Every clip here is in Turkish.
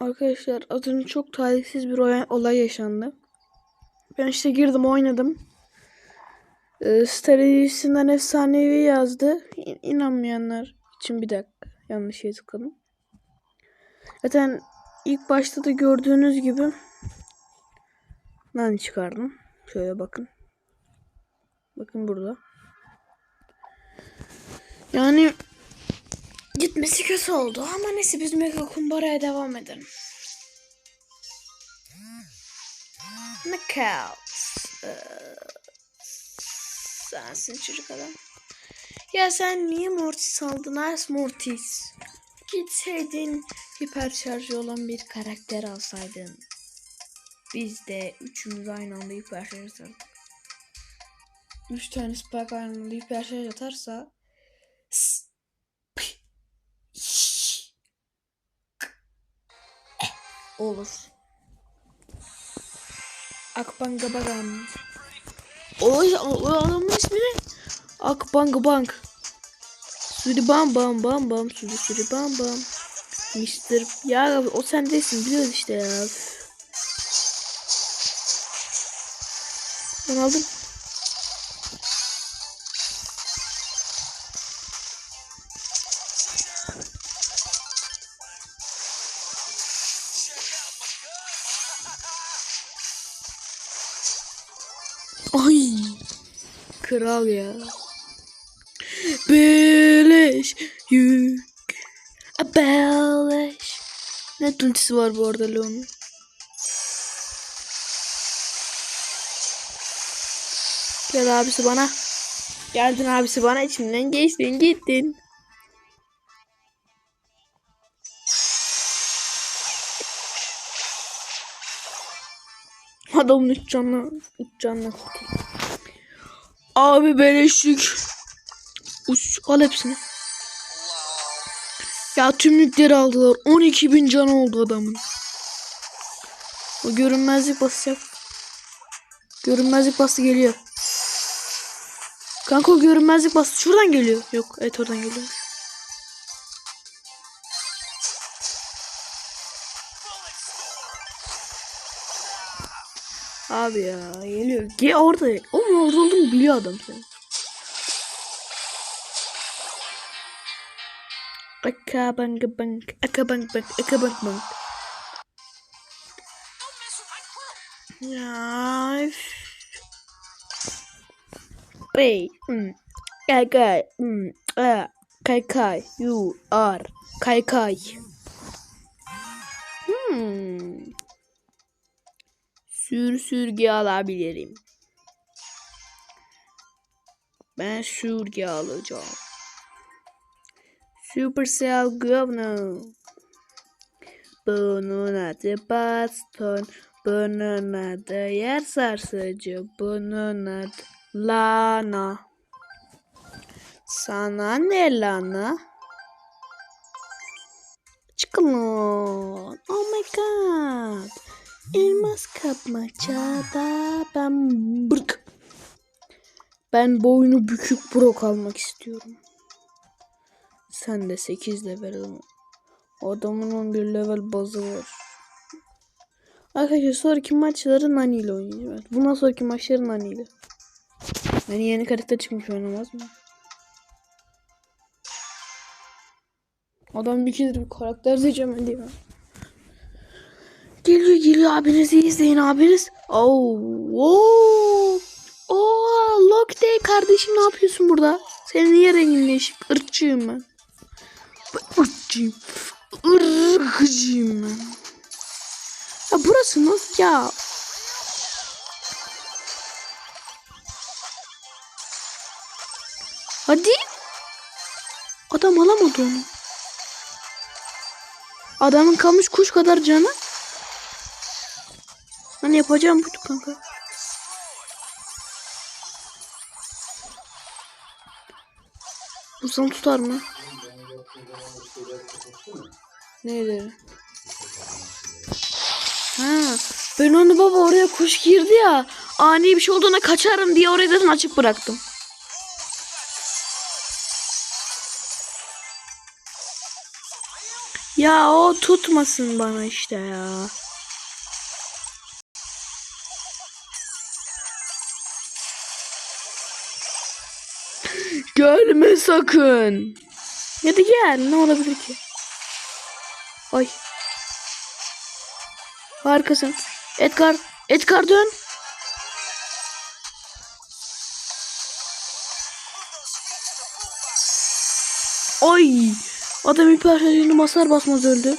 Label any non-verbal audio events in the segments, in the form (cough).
Arkadaşlar az önce çok talihsiz bir olay yaşandı. Ben işte girdim oynadım. Ee, stratejisinden efsanevi yazdı. İ- İnanmayanlar için bir dakika. Yanlış şey tıkladım. Zaten ilk başta da gördüğünüz gibi Nani çıkardım. Şöyle bakın. Bakın burada. Yani gitmesi kötü oldu ama neyse biz Mega Kumbara'ya devam edelim. Knockout. Ee, sensin çocuk adam. Ya sen niye Mortis aldın Ars Mortis? Gitseydin hiper şarjı olan bir karakter alsaydın. Biz de üçümüz aynı anda hiper şarj atardık. Üç tane spike aynı anda hiper şarj atarsa olur. Akbangabagam. O, o adamın ismi ne? Akbangabank. Suri bam bam bam bam suri suri bam bam. Mister ya o sen değilsin biliyoruz işte ya. Ben aldım. Kral ya. Beleş yük. Beleş. Ne tuntisi var bu arada Leon'un. Gel abisi bana. Geldin abisi bana içimden geçtin gittin. Adamın üç canlı, üç canlı. Abi. Uç, al hepsini. Ya tüm yükleri aldılar. 12 bin can oldu adamın. O görünmezlik basacak. Görünmezlik bastı geliyor. Kanka o görünmezlik bastı. Şuradan geliyor. Yok evet oradan geliyor. Abi ya geliyor. Ge orada. O orada olduğunu biliyor adam senin. Akabang bang akabang bang akabang bang. Ya. kai, hmm. Ah, kai kai, you are kai kai. Hmm. Sür sürge alabilirim. Ben sürge alacağım. Supercell Governor. Bunun adı baston. Bunun adı yer sarsıcı. Bunun adı Lana. Sana ne Lana? Çıkın. Oh my god. Elmas kapmacada ben bırk. Ben boynu bükük brok almak istiyorum. Sen de 8 level al. Adamın 11 level bazı var. Arkadaşlar sonraki maçları Nani ile oynayacağım. Evet, bundan sonraki maçları Nani ile. Nani yeni karakter çıkmış oynamaz mı? Adam bir kez bir karakter seçemedi ya. Geliyor geliyor abinizi izleyin abiniz. Oo, oo, oo, Day kardeşim ne yapıyorsun burada? Senin niye rengin değişik? Irkçıyım ben. Ben ırkçıyım. Irkçıyım ben. Ya burası nasıl ya? Hadi. Adam alamadı onu. Adamın kalmış kuş kadar canı. Hani yapacağım buydu kanka. Uzun tutar mı? Neydi? Ha, ben onu baba oraya kuş girdi ya. Ani bir şey olduğuna kaçarım diye orayı zaten açık bıraktım. Ya o tutmasın bana işte ya. Gelme sakın. Ya da gel ne olabilir ki? Ay. Harikasın. Edgar, Edgar dön. Ay. Adam hiper şarjını basar basmaz öldü.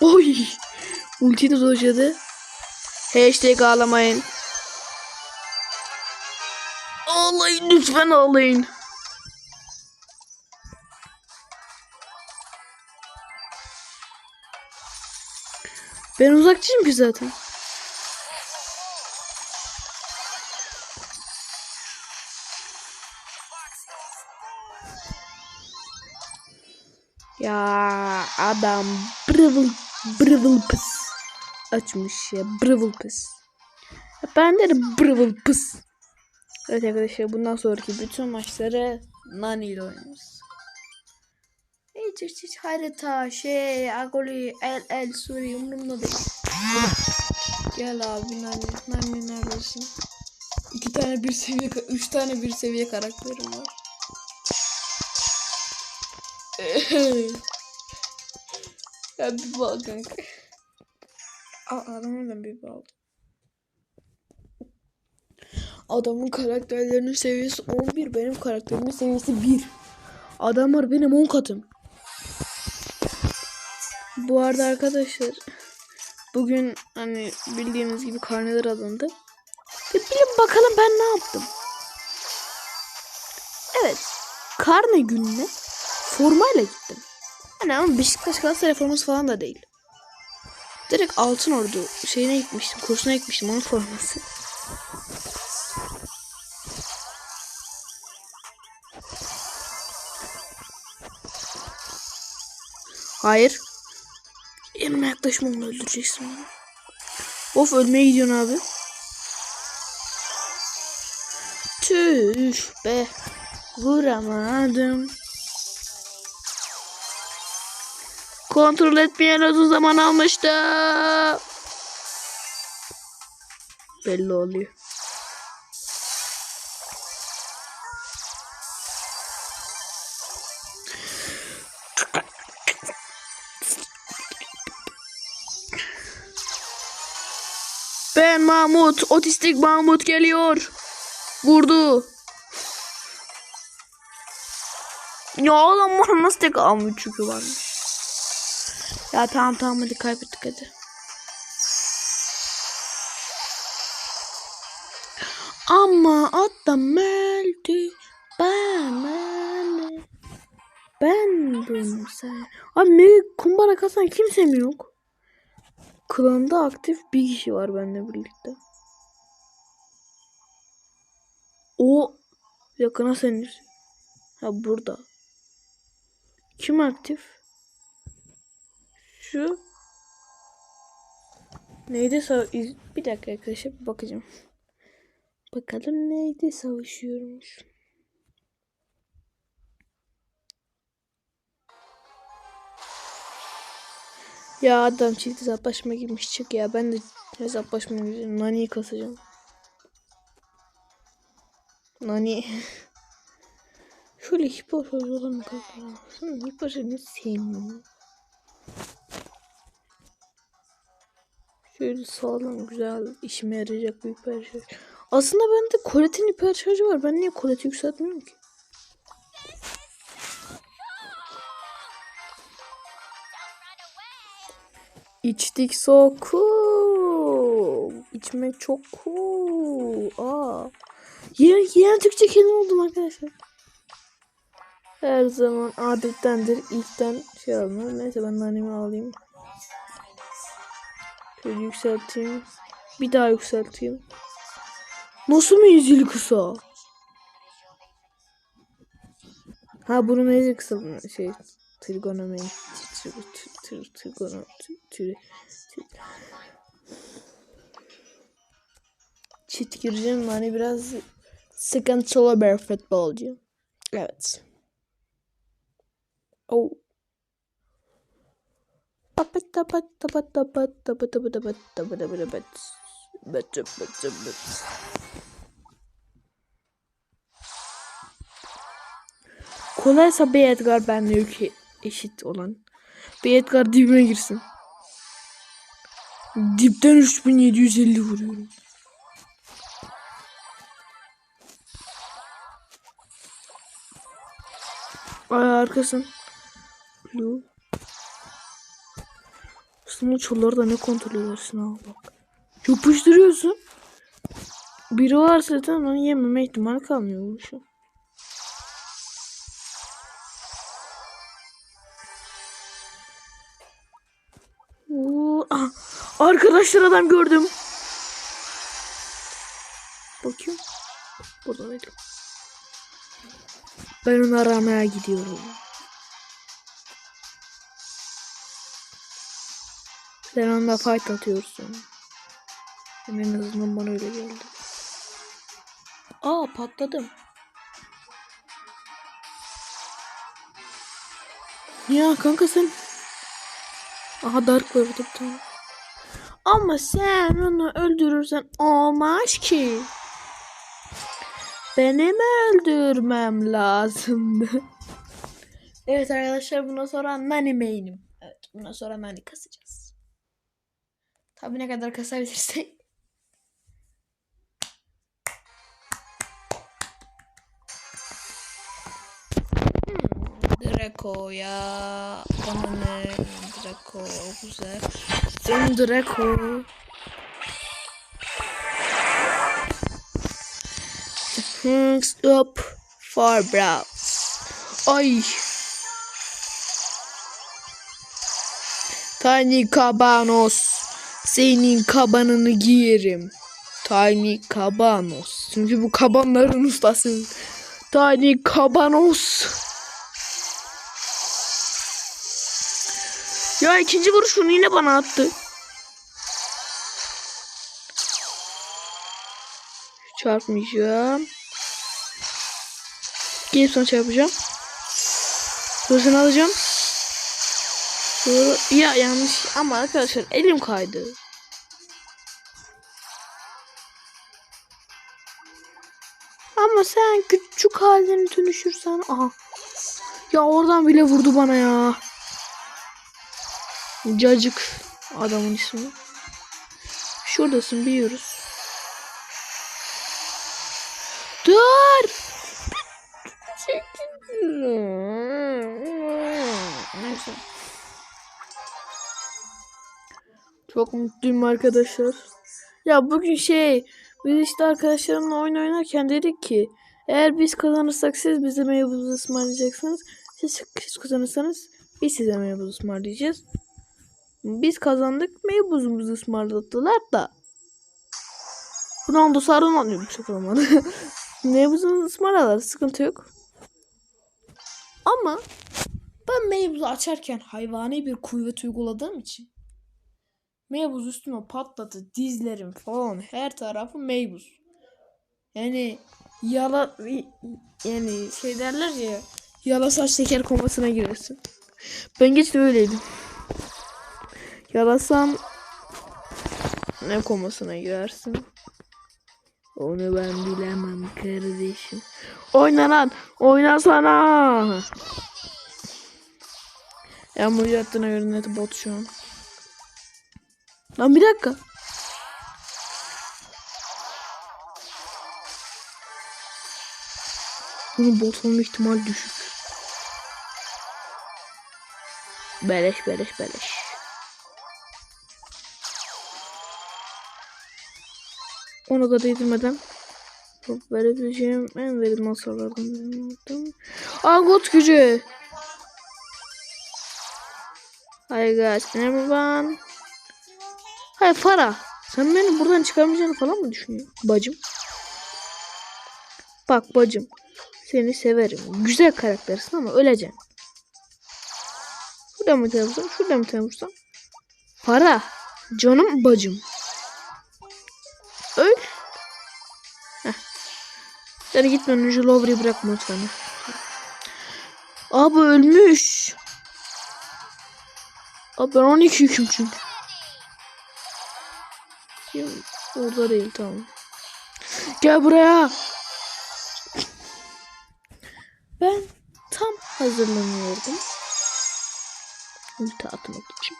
Oy. Ulti de dojladı. Hashtag ağlamayın. Ağlayın lütfen ağlayın. Ben uzakçıyım ki zaten. Ya adam brıvıl brıvıl pıs açmış ya brıvıl pıs. Ben de brıvıl pıs. Evet arkadaşlar bundan sonraki bütün maçları Nani ile oynuyoruz. Hiç hiç hiç harita şey Agoli el el Suri umurumda değil. Gel abi Nani. Nani neredesin? İki tane bir seviye, üç tane bir seviye karakterim var. (laughs) ya bir bal kanka. Aa, adamlardan bir bal. Adamın karakterlerinin seviyesi 11, benim karakterimin seviyesi 1. Adamlar benim 10 katım. Bu arada arkadaşlar bugün hani bildiğiniz gibi karneler alındı. Bir bilin bakalım ben ne yaptım. Evet. Karne gününe formayla gittim. Hani ama Beşiktaş Galatasaray forması falan da değil. Direkt Altın Ordu şeyine gitmiştim. Kursuna gitmiştim onun forması. Hayır. Yanıma yaklaşma onu öldüreceksin. Of ölmeye gidiyorsun abi. Tüh be. Vuramadım. Kontrol etmeyen uzun zaman almıştı. Belli oluyor. Ben Mahmut, otistik Mahmut geliyor. Vurdu. Ya oğlum bana nasıl tek almıyor çünkü varmış. Ya tamam tamam hadi kaybettik hadi. Ama adam öldü. Öldü. Ben bunu sen. Abi kumbara kasan kimse yok? Klanda aktif bir kişi var benimle birlikte. O yakına senir. Ha burada. Kim aktif? Şu. Neydi savaş... Bir dakika arkadaşlar bakacağım. Bakalım neydi savaşıyormuş. Ya adam çift hesaplaşma girmiş çık ya. Ben de hesaplaşma gireceğim. Nani'yi kasacağım. Nani. (laughs) Şöyle hiper şarjı mı kasacağım? Hiper şarjını sevmiyorum. Şöyle sağlam güzel işime yarayacak bir hiper şarj. Aslında bende Colette'in hiper şarjı var. Ben niye Colette yükseltmiyorum ki? İçtik so cool. İçmek çok cool. Aa. Yeni, yeni Türkçe kelime oldum arkadaşlar. Her zaman adettendir. İlkten şey almam. Neyse ben annemi alayım. Şöyle yükselteyim. Bir daha yükselteyim. Nasıl menzili kısa? Ha bunun menzili kısa. Şey trigonometri. Trigonometri. Çit gireceğim hani biraz sıkıntılı bir futbolcu. Evet. Oh. pat ta pat ta pat ta pat ta pat ta pat ta pat ta pat ta pat ta pat. Bat ta pat ta pat. Kolaysa bir Edgar benle yük eşit olan. Bir Edgar dibime girsin. Dipten 3750 vuruyorum. Ay arkasın. Blue. Aslında çolları da ne kontrol edersin ha bak. Yapıştırıyorsun. Biri varsa zaten onu yememe ihtimali kalmıyor bu. Arkadaşlar adam gördüm. Bakayım. Buradaydı. Ben onu aramaya gidiyorum. Sen onunla fight atıyorsun. En azından bana öyle geldi. Aa patladım. Ya kanka sen... Aha Dark var burada bir. Ama sen onu öldürürsen olmaz ki. Benim öldürmem lazımdı. evet arkadaşlar bundan sonra nani main'im. Evet bundan sonra nani kasacağız. Tabi ne kadar kasabilirsek. Draco ya. Bana ne? Draco güzel. Sen Draco. Thanks up for brows. Ay. Tiny Cabanos. Senin kabanını giyerim. Tiny Cabanos. Çünkü bu kabanların ustası. Tiny Cabanos. Ya ikinci vuruşunu yine bana attı. Çarpmayacağım. Gelip sonra çarpacağım. Hızını alacağım. Sonra... Ya yanlış ama arkadaşlar elim kaydı. Ama sen küçük halini dönüşürsen aha. Ya oradan bile vurdu bana ya. Cacık adamın ismi. Şuradasın biliyoruz. Dur. Neyse. Çok mutluyum arkadaşlar. Ya bugün şey biz işte arkadaşlarımla oyun oynarken dedik ki eğer biz kazanırsak siz bize meyvuz ısmarlayacaksınız. Siz, siz kazanırsanız biz size meyvuz ısmarlayacağız. Biz kazandık meybuzumuzu ısmarladılar da. Ronaldo sarın bu sefer olmadı. (laughs) meybuzumuzu ısmarladılar sıkıntı yok. Ama ben meybuzu açarken hayvani bir kuvvet uyguladığım için meybuz üstüme patladı dizlerim falan her tarafı meybuz. Yani yala yani şey derler ya yala saç şeker komasına girersin. Ben geçti öyleydim. Yalasam ne komasına girersin? Onu ben bilemem kardeşim. Oyna lan. Oynasana. Yağmur yattığına göre net bot şu an. Lan bir dakika. Bunun bot olma ihtimal düşük. Beleş beleş beleş. Onu da değdirmeden verebileceğim en verimli hasarlardan Angot gücü. Hi guys, everyone. Hayır Farah. Sen beni buradan çıkarmayacağını falan mı düşünüyorsun? Bacım. Bak bacım. Seni severim. Güzel karaktersin ama öleceksin. Şurada mı tane vursam? Şurada mı tane vursam? Farah. Canım bacım. Sen gitmeden önce Lowry'i bırakma lütfen. Abi ölmüş. Abi ben 12 yüküm çünkü. Kim? Orada değil tamam. Gel buraya. Ben tam hazırlanıyordum. Ulti atmak için.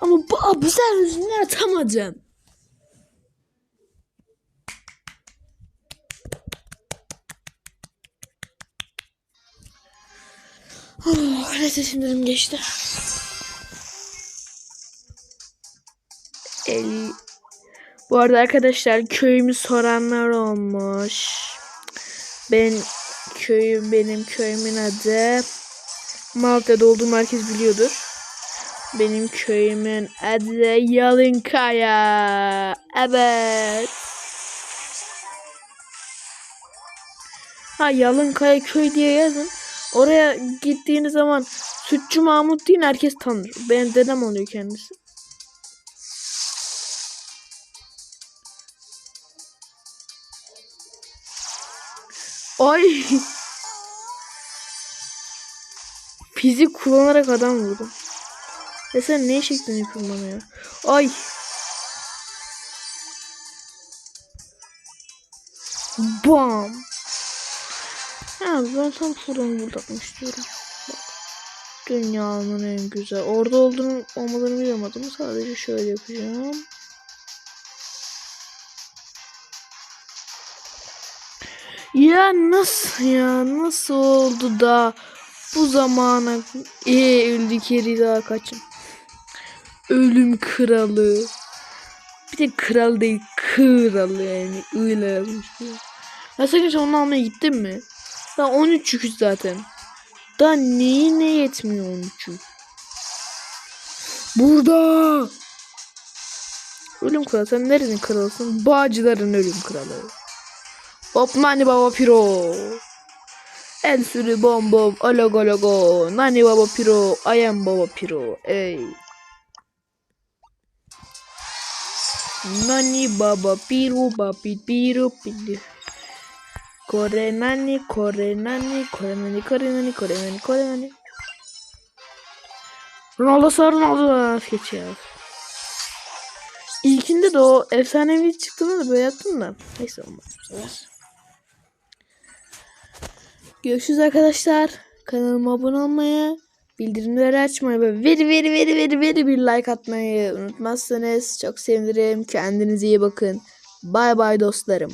Ama bu abizer yüzünden atamayacağım. Neyse sindirim geçti. El... Bu arada arkadaşlar köyümü soranlar olmuş. Ben köyüm benim köyümün adı Malatya'da olduğum herkes biliyordur. Benim köyümün adı Yalınkaya. Evet. Ha Yalınkaya köy diye yazın. Oraya gittiğiniz zaman Sütçü Mahmut deyin herkes tanır. Benim dedem oluyor kendisi. Ay. Fizik kullanarak adam vurdum. Ya sen ne şeklini yapıyorsun ya? Ay. Bam. Ha ben tam fırın vurdurmak istiyorum. Bak. Dünyanın en güzel. Orada olduğunu olmadığını biliyordum. Sadece şöyle yapacağım. Ya nasıl ya nasıl oldu da bu zamana öldü keri daha kaçın. Ölüm kralı. Bir de kral değil kralı yani öyle yazmış. Ya sen hiç onu almaya gittin mi? Daha 13 yüküz zaten. Daha neyi ne yetmiyor 13 yük? Burada. Ölüm kralı sen nerenin kralısın? Bağcıların ölüm kralı. Hop nani baba piro. El sürü bom bom alogo logo. Nani baba piro. Am baba piro. Ey. Nani baba piro babi piro piro. Kore nani kore nani kore nani kore nani kore nani kore nani. Ronaldo sağ Ronaldo geçiyor. İlkinde de o efsanevi çıktığında da böyle yaptım da. Neyse olmaz. Görüşürüz arkadaşlar. Kanalıma abone olmayı, bildirimleri açmayı ve veri veri veri veri veri bir like atmayı unutmazsanız çok sevinirim. Kendinize iyi bakın. Bay bay dostlarım.